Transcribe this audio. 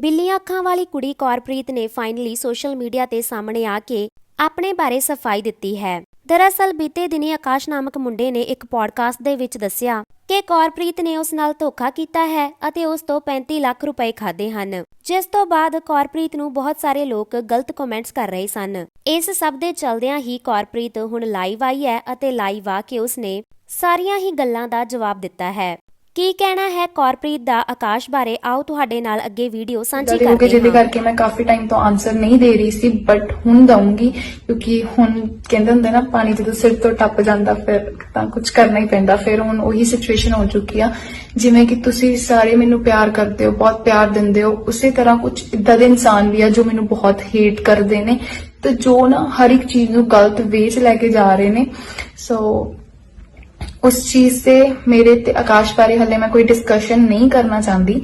ਬਿੱਲੀਆਂ ਅੱਖਾਂ ਵਾਲੀ ਕੁੜੀ ਕੌਰਪ੍ਰੀਤ ਨੇ ਫਾਈਨਲੀ ਸੋਸ਼ਲ ਮੀਡੀਆ ਤੇ ਸਾਹਮਣੇ ਆ ਕੇ ਆਪਣੇ ਬਾਰੇ ਸਫ਼ਾਈ ਦਿੱਤੀ ਹੈ। ਦਰਅਸਲ ਬੀਤੇ ਦਿਨੀ ਆਕਾਸ਼ ਨਾਮਕ ਮੁੰਡੇ ਨੇ ਇੱਕ ਪੋਡਕਾਸਟ ਦੇ ਵਿੱਚ ਦੱਸਿਆ ਕਿ ਕੌਰਪ੍ਰੀਤ ਨੇ ਉਸ ਨਾਲ ਧੋਖਾ ਕੀਤਾ ਹੈ ਅਤੇ ਉਸ ਤੋਂ 35 ਲੱਖ ਰੁਪਏ ਖਾਦੇ ਹਨ, ਜਿਸ ਤੋਂ ਬਾਅਦ ਕੌਰਪ੍ਰੀਤ ਨੂੰ ਬਹੁਤ ਸਾਰੇ ਲੋਕ ਗਲਤ ਕਮੈਂਟਸ ਕਰ ਰਹੇ ਸਨ। ਇਸ ਸਭ ਦੇ ਚਲਦਿਆਂ ਹੀ ਕੌਰਪ੍ਰੀਤ ਹੁਣ ਲਾਈਵ ਆਈ ਹੈ ਅਤੇ ਲਾਈਵ ਆ ਕੇ ਉਸਨੇ ਸਾਰੀਆਂ ਹੀ ਗੱਲਾਂ ਦਾ ਜਵਾਬ ਦਿੱਤਾ ਹੈ। ਕੀ ਕਹਿਣਾ ਹੈ ਕੌਰਪ੍ਰੀਤ ਦਾ ਆਕਾਸ਼ ਬਾਰੇ? ਆਓ ਤੁਹਾਡੇ ਨਾਲ ਅੱਗੇ ਵੀਡੀਓ ਸਾਂਝੀ ਹੋ ਕਰਦੇ ਜਿਹਦੇ ਹਾਂ। ਕਰਕੇ ਮੈਂ ਕਾਫੀ ਟਾਈਮ ਤੋਂ ਆਨਸਰ ਨਹੀਂ ਦੇ ਰਹੀ ਸੀ ਬਟ ਹੁਣ ਦਊਂਗੀ ਕਿਉਂਕਿ ਹੁਣ ਕਹਿੰਦੇ ਹੁੰਦੇ ਨਾ ਪਾਣੀ ਜਦੋਂ ਸਿਰ ਤੋਂ ਟੱਪ ਜਾਂਦਾ ਫਿਰ ਤਾਂ ਕੁਝ ਕਰਨਾ ਹੀ ਪੈਂਦਾ ਫਿਰ ਹੁਣ ਉਹੀ ਸਿਚੁਏਸ਼ਨ ਹੋ ਚੁੱਕੀ ਆ। ਜਿਵੇਂ ਕਿ ਤੁਸੀਂ ਸਾਰੇ ਮੈਨੂੰ ਪਿਆਰ ਕਰਦੇ ਹੋ ਬਹੁਤ ਪਿਆਰ ਦਿੰਦੇ ਹੋ ਉਸੇ ਤਰ੍ਹਾਂ ਕੁਝ ਇਦਾਂ ਦੇ ਇਨਸਾਨ ਵੀ ਆ ਜੋ ਮੈਨੂੰ ਬਹੁਤ ਹੇਟ ਕਰਦੇ ਨੇ ਤੇ ਜੋ ਨਾ ਹਰ ਇੱਕ ਚੀਜ਼ ਨੂੰ ਗਲਤ ਵੇਚ ਲੈ ਕੇ ਜਾ ਰਹੇ ਨੇ। ਸੋ ਉਸ ਚੀਜ਼ ਤੇ ਮੇਰੇ ਤੇ ਆਕਾਸ਼ ਬਾਰੇ ਹਲੇ ਮੈਂ ਕੋਈ ਡਿਸਕਸ਼ਨ ਨਹੀਂ ਕਰਨਾ ਚਾਹੁੰਦੀ